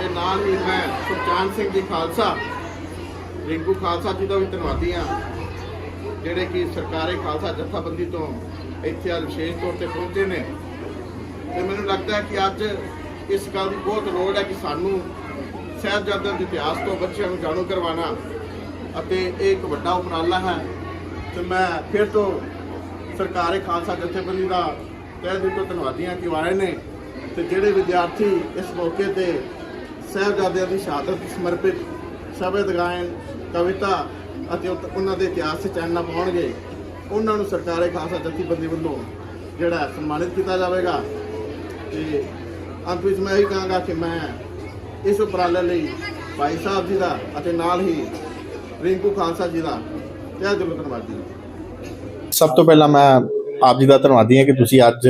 ਅਤੇ ਨਾਲ ਹੀ ਮੈਂ ਸੁਖਚੈਨ ਸਿੰਘ ਜੀ ਖਾਲਸਾ, ਰਿੰਕੂ ਖਾਲਸਾ ਜੀ ਦਾ ਵੀ ਧੰਨਵਾਦੀ ਹਾਂ, ਜਿਹੜੇ ਕਿ ਸਰਕਾਰੀ ਖਾਲਸਾ ਜਥੇਬੰਦੀ ਤੋਂ ਇੱਥੇ ਅੱਜ ਵਿਸ਼ੇਸ਼ ਤੌਰ ਤੇ ਪਹੁੰਚੇ ਨੇ। ਤੇ ਮੈਨੂੰ ਲੱਗਦਾ ਹੈ ਕਿ ਅੱਜ ਇਸ ਗੱਲ ਦੀ ਬਹੁਤ ਲੋੜ ਹੈ ਕਿ ਸਾਨੂੰ ਸਾਹਿਬਜ਼ਾਦਿਆਂ ਦੇ ਇਤਿਹਾਸ ਤੋਂ ਬੱਚਿਆਂ ਨੂੰ ਜਾਣੂ ਕਰਵਾਉਣਾ ਅਤੇ ਇਹ ਇੱਕ ਵੱਡਾ ਉਪਰਾਲਾ ਹੈ। ਤੇ ਮੈਂ ਫਿਰ ਤੋਂ ਸਰਕਾਰੀ ਖਾਲਸਾ ਜਥੇਬੰਦੀ ਦਾ ਤਹਿ ਦਿਲ ਤੋਂ ਧੰਨਵਾਦੀ ਹਾਂ ਕਿ ਆਏ ਨੇ ਤੇ ਜਿਹੜੇ ਵਿਦਿਆਰਥੀ ਇਸ ਮੌਕੇ ਤੇ ਸਾਹਿਬਜ਼ਾਦਿਆਂ ਦੀ ਸ਼ਹਾਦਤ, ਸਮਰਪਿਤ ਸ਼ਬਦ ਗਾਇਨ ਕਵਿਤਾ ਅਤੇ ਉਹ- ਉਹਨਾਂ ਦੇ ਇਤਿਹਾਸ 'ਚ ਚਾਨਣਾ ਪਾਉਣਗੇ, ਉਹਨਾਂ ਨੂੰ ਸਰਕਾਰੀ ਖਾਲਸਾ ਜਥੇਬੰਦੀ ਵੱਲੋਂ ਜਿਹੜਾ ਸਨਮਾਨਿਤ ਕੀਤਾ ਜਾਵੇਗਾ। ਤੇ ਅੰਤ ਵਿੱਚ ਮੈਂ ਇਹ ਕਹਾਂਗਾ ਕਿ ਮੈਂ ਇਸ ਉਪਰਾਲੇ ਲਈ ਭਾਈ ਸਾਹਿਬ ਜੀ ਦਾ ਅਤੇ ਨਾਲ ਹੀ ਰਿੰਕੂ ਖਾਲਸਾ ਜੀ ਦਾ ਤਹਿ ਦਿਲੋਂ ਧੰਨਵਾਦੀ ਸਭ ਤੋਂ ਪਹਿਲਾਂ ਮੈਂ ਆਪ ਜੀ ਦਾ ਧੰਨਵਾਦੀ ਹਾਂ ਕਿ ਤੁਸੀਂ ਅੱਜ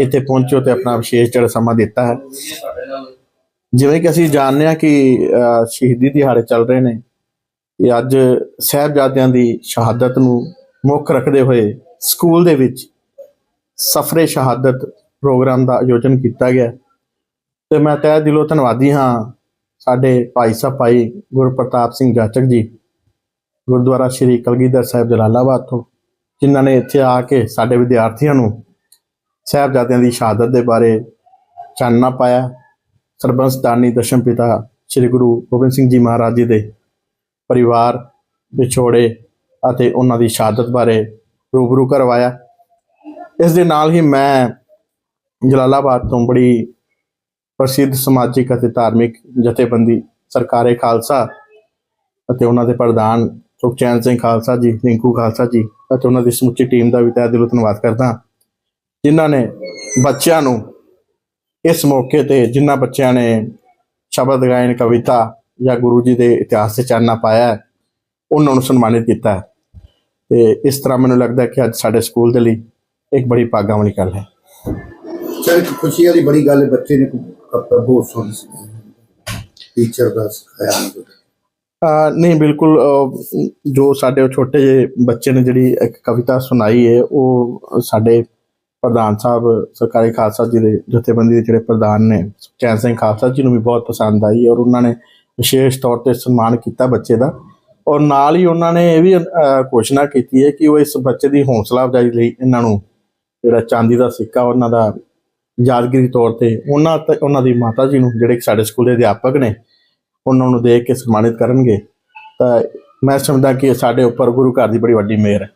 ਇੱਥੇ ਪਹੁੰਚੋ ਤੇ ਆਪਣਾ ਵਿਸ਼ੇਸ਼ ਜਿਹੜਾ ਸਮਾਂ ਦਿੱਤਾ ਹੈ। ਜਿਵੇਂ ਕਿ ਅਸੀਂ ਜਾਣਦੇ ਹਾਂ ਕਿ ਸ਼ਹੀਦੀ ਦਿਹਾੜੇ ਚੱਲ ਰਹੇ ਨੇ ਇਹ ਅੱਜ ਸਾਹਿਬਜ਼ਾਦਿਆਂ ਦੀ ਸ਼ਹਾਦਤ ਨੂੰ ਮੁੱਖ ਰੱਖਦੇ ਹੋਏ ਸਕੂਲ ਦੇ ਵਿੱਚ ਸਫਰੇ ਸ਼ਹਾਦਤ ਪ੍ਰੋਗਰਾਮ ਦਾ ਆਯੋਜਨ ਕੀਤਾ ਗਿਆ। ਤੇ ਮੈਂ ਤਹਿ ਦਿਲੋਂ ਧੰਨਵਾਦੀ ਹਾਂ ਸਾਡੇ ਭਾਈ ਸਾਹਿਬ, ਭਾਈ ਗੁਰਪ੍ਰਤਾਪ ਸਿੰਘ ਜਾਚਕ ਜੀ, ਗੁਰਦੁਆਰਾ ਸ਼੍ਰੀ ਕਲਗੀਧਰ ਸਾਹਿਬ ਜਲਾਲਾਬਾਦ ਤੋਂ, ਜਿਨ੍ਹਾਂ ਨੇ ਇੱਥੇ ਆ ਕੇ ਸਾਡੇ ਵਿਦਿਆਰਥੀਆਂ ਨੂੰ ਸਾਹਿਬਜ਼ਾਦਿਆਂ ਦੀ ਸ਼ਹਾਦਤ ਦੇ ਬਾਰੇ ਚਾਨਣਾ ਪਾਇਆ। ਸਰਬੰਸ ਦਾਨੀ ਦਸ਼ਮ ਪਿਤਾ ਸ੍ਰੀ ਗੁਰੂ ਗੋਬਿੰਦ ਸਿੰਘ ਜੀ ਮਹਾਰਾਜ ਜੀ ਦੇ ਪਰਿਵਾਰ ਵਿਛੋੜੇ ਅਤੇ ਉਹਨਾਂ ਦੀ ਸ਼ਹਾਦਤ ਬਾਰੇ ਰੂਬਰੂ ਕਰਵਾਇਆ। ਇਸ ਦੇ ਨਾਲ ਹੀ ਮੈਂ ਜਲਾਲਾਬਾਦ ਤੋਂ ਬੜੀ ਪ੍ਰਸਿੱਧ ਸਮਾਜਿਕ ਅਤੇ ਧਾਰਮਿਕ ਜਥੇਬੰਦੀ ਸਰਕਾਰੇ ਖਾਲਸਾ ਅਤੇ ਉਹਨਾਂ ਦੇ ਪ੍ਰਧਾਨ ਸੁਖਚੈਨ ਸਿੰਘ ਖਾਲਸਾ ਜੀ ਰਿੰਕੂ ਖਾਲਸਾ ਜੀ ਅਤੇ ਉਹਨਾਂ ਦੀ ਸਮੁੱਚੀ ਟੀਮ ਦਾ ਵੀ ਤਹਿ ਦਿਲੋਂ ਧੰਨਵਾਦ ਕਰਦਾ ਹਾਂ, ਜਿਨ੍ਹਾਂ ਨੇ ਬੱਚਿਆਂ ਨੂੰ ਇਸ ਮੌਕੇ ਤੇ ਜਿਨ੍ਹਾਂ ਬੱਚਿਆਂ ਨੇ ਸ਼ਬਦ ਗਾਇਨ ਕਵਿਤਾ ਜਾਂ ਗੁਰੂ ਜੀ ਦੇ ਇਤਿਹਾਸ ਤੇ ਚਾਨਣਾ ਪਾਇਆ ਉਹਨਾਂ ਨੂੰ ਸਨਮਾਨਿਤ ਕੀਤਾ। ਤੇ ਇਸ ਤਰ੍ਹਾਂ ਮੈਨੂੰ ਲੱਗਦਾ ਕਿ ਅੱਜ ਸਾਡੇ ਸਕੂਲ ਦੇ ਲਈ ਇੱਕ ਬੜੀ ਭਾਗਾਂ ਵਾਲੀ ਗੱਲ ਹੈ ਸਰ ਇੱਕ ਖੁਸ਼ੀ ਵਾਲੀ ਬੜੀ ਗੱਲ ਹੈ ਬੱਚੇ ਨੇ ਬਹੁਤ ਸੋਹਣਾ ਟੀਚਰ ਦਾ ਸਿਖਾਇਆ ਨਹੀਂ ਬਿਲਕੁਲ ਜੋ ਸਾਡੇ ਛੋਟੇ ਜਿਹੇ ਬੱਚੇ ਨੇ ਜਿਹੜੀ ਇੱਕ ਕਵਿਤਾ ਸੁਣਾਈ ਹੈ ਉਹ ਸਾਡੇ ਪ੍ਰਧਾਨ ਸਾਹਿਬ, ਸਰਕਾਰੀ ਖਾਲਸਾ ਜੀ ਦੇ ਜਥੇਬੰਦੀ ਦੇ ਜਿਹੜੇ ਪ੍ਰਧਾਨ ਨੇ ਸੁਖਚੈਨ ਸਿੰਘ ਖਾਲਸਾ ਜੀ ਨੂੰ ਵੀ ਬਹੁਤ ਪਸੰਦ ਆਈ ਔਰ ਉਹਨਾਂ ਨੇ ਵਿਸ਼ੇਸ਼ ਤੌਰ ਤੇ ਸਨਮਾਨ ਕੀਤਾ ਬੱਚੇ ਦਾ। ਔਰ ਨਾਲ ਹੀ ਉਹਨਾਂ ਨੇ ਇਹ ਵੀ ਘੋਸ਼ਣਾ ਕੀਤੀ ਹੈ ਕਿ ਉਹ ਇਸ ਬੱਚੇ ਦੀ ਹੌਸਲਾ ਅਫਜ਼ਾਈ ਲਈ ਇਹਨਾਂ ਨੂੰ ਜਿਹੜਾ ਚਾਂਦੀ ਦਾ ਸਿੱਕਾ ਉਹਨਾਂ ਦਾ ਯਾਦਗਾਰੀ ਤੌਰ ਤੇ ਉਹਨਾਂ ਤੇ, ਉਹਨਾਂ ਦੀ ਮਾਤਾ ਜੀ ਨੂੰ, ਜਿਹੜੇ ਸਾਡੇ ਸਕੂਲ ਦੇ ਅਧਿਆਪਕ ਨੇ, ਉਹਨਾਂ ਨੂੰ ਦੇਖ ਕੇ ਸਨਮਾਨਿਤ ਕਰਨਗੇ। ਤਾਂ ਮੈਂ ਸਮਝਦਾ ਕਿ ਸਾਡੇ ਉੱਪਰ ਗੁਰੂ ਘਰ ਦੀ ਬੜੀ ਵੱਡੀ ਮਿਹਰ ਹੈ।